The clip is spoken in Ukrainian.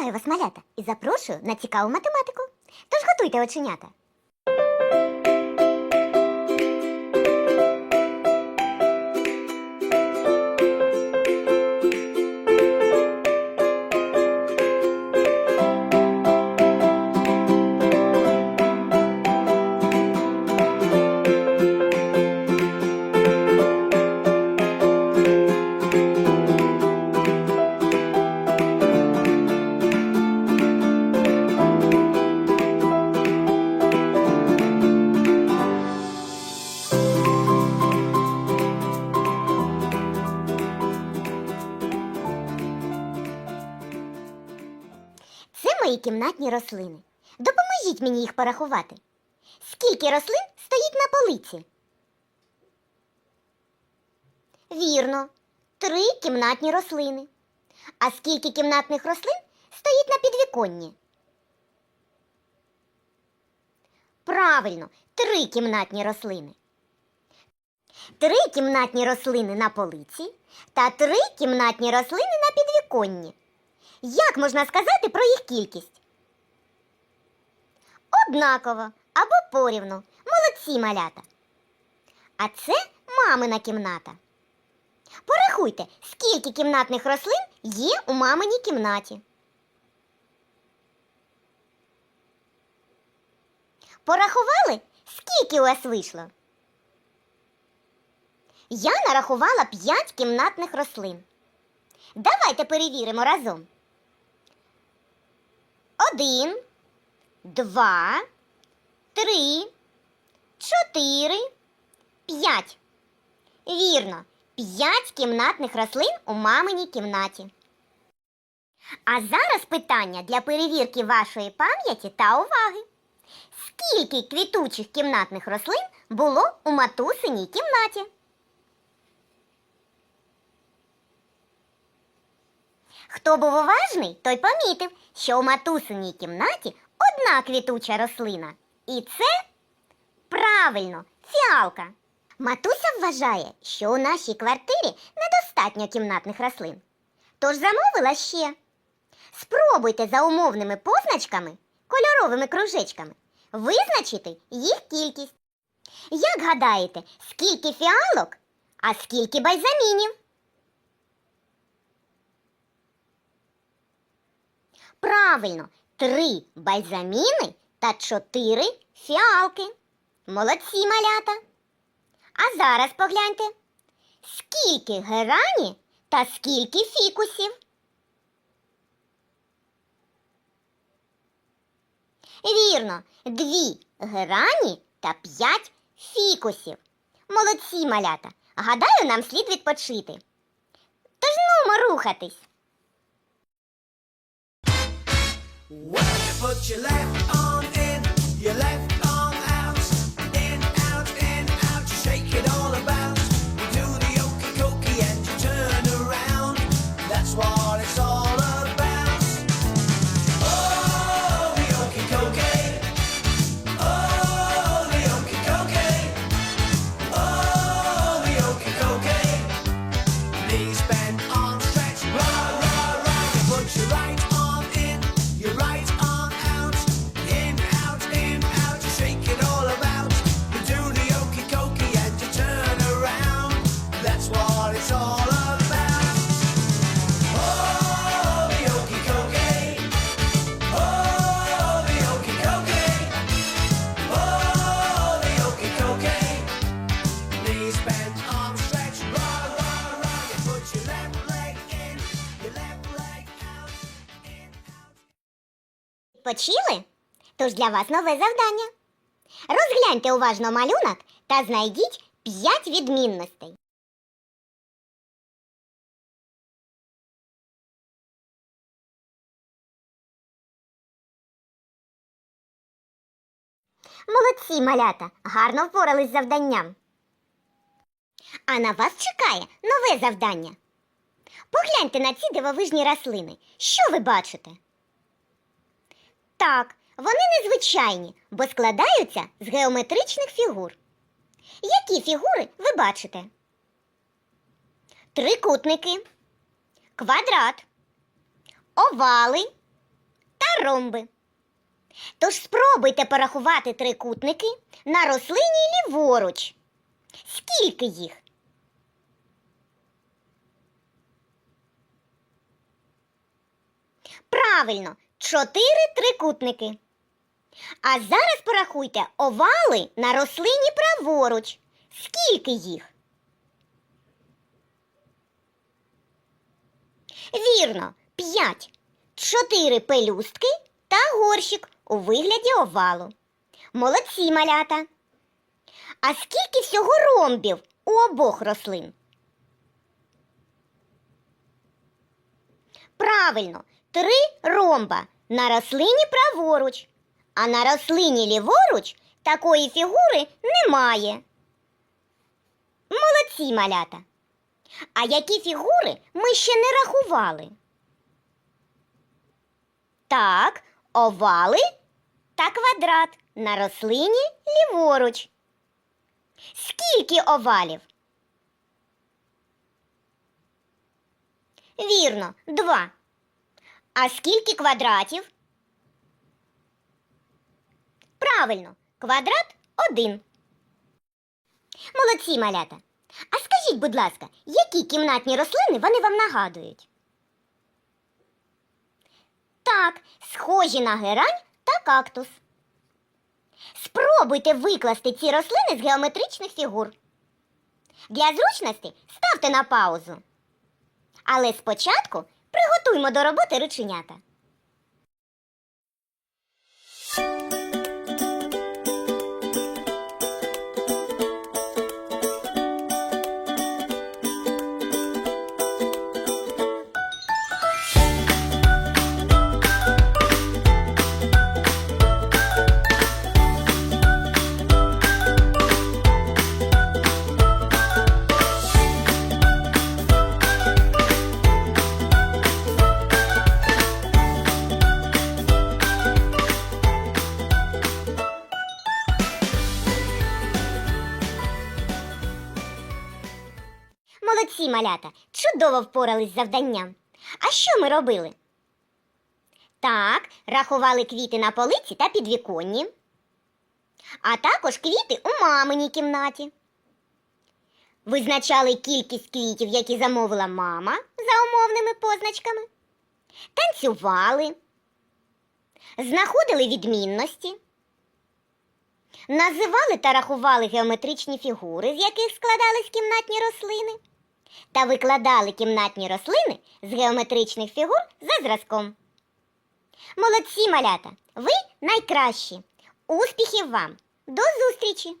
Вітаю вас, малята, і запрошую на цікаву математику. Тож готуйте оченята. Мої кімнатні рослини. Допоможіть мені їх порахувати. Скільки рослин стоїть на полиці? Вірно, три кімнатні рослини. А скільки кімнатних рослин стоїть на підвіконні? Правильно, три кімнатні рослини. Три кімнатні рослини на полиці та три кімнатні рослини на підвіконні. Як можна сказати про їх кількість? Однаково або порівну. Молодці малята. А це мамина кімната. Порахуйте, скільки кімнатних рослин є у маминій кімнаті. Порахували, скільки у вас вийшло? Я нарахувала 5 кімнатних рослин. Давайте перевіримо разом. Один, два, три, чотири, п'ять. Вірно, п'ять кімнатних рослин у маминій кімнаті. А зараз питання для перевірки вашої пам'яті та уваги. Скільки квітучих кімнатних рослин було у матусиній кімнаті? Хто був уважний, той помітив, що у матусиній кімнаті одна квітуча рослина. І це правильно, фіалка. Матуся вважає, що у нашій квартирі недостатньо кімнатних рослин. Тож замовила ще. Спробуйте за умовними позначками, кольоровими кружечками, визначити їх кількість. Як гадаєте, скільки фіалок, а скільки бальзамінів? Правильно, три бальзаміни та чотири фіалки. Молодці малята. А зараз погляньте, скільки герані та скільки фікусів. Вірно, дві герані та п'ять фікусів. Молодці малята. Гадаю, нам слід відпочити. Тож нумо рухатись. Where you put your left on? Почили? Тож для вас нове завдання. Розгляньте уважно малюнок та знайдіть 5 відмінностей. Молодці, малята, гарно впорались з завданням. А на вас чекає нове завдання. Погляньте на ці дивовижні рослини. Що ви бачите? Так, вони незвичайні, бо складаються з геометричних фігур. Які фігури ви бачите? Трикутники, квадрат, овали, та ромби. Тож спробуйте порахувати трикутники на рослині ліворуч. Скільки їх? Правильно, чотири трикутники. А зараз порахуйте овали на рослині праворуч. Скільки їх? Вірно, п'ять. Чотири пелюстки та горщик у вигляді овалу. Молодці малята. А скільки всього ромбів у обох рослин? Правильно, три ромба на рослині праворуч, а на рослині ліворуч такої фігури немає. Молодці малята. А які фігури ми ще не рахували? Так, овали та квадрат на рослині ліворуч. Скільки овалів? Вірно, два. А скільки квадратів? Правильно, квадрат один. Молодці малята. А скажіть, будь ласка, які кімнатні рослини вони вам нагадують? Так, схожі на герань та кактус. Спробуйте викласти ці рослини з геометричних фігур. Для зручності ставте на паузу. Але спочатку приготуймо до роботи рученята. Молодці малята, чудово впорались з завданням. А що ми робили? Так, рахували квіти на полиці та підвіконні, а також квіти у маминій кімнаті. Визначали кількість квітів, які замовила мама за умовними позначками. Танцювали, знаходили відмінності, називали та рахували геометричні фігури, з яких складались кімнатні рослини, та викладали кімнатні рослини з геометричних фігур за зразком. Молодці малята! Ви найкращі! Успіхів вам! До зустрічі!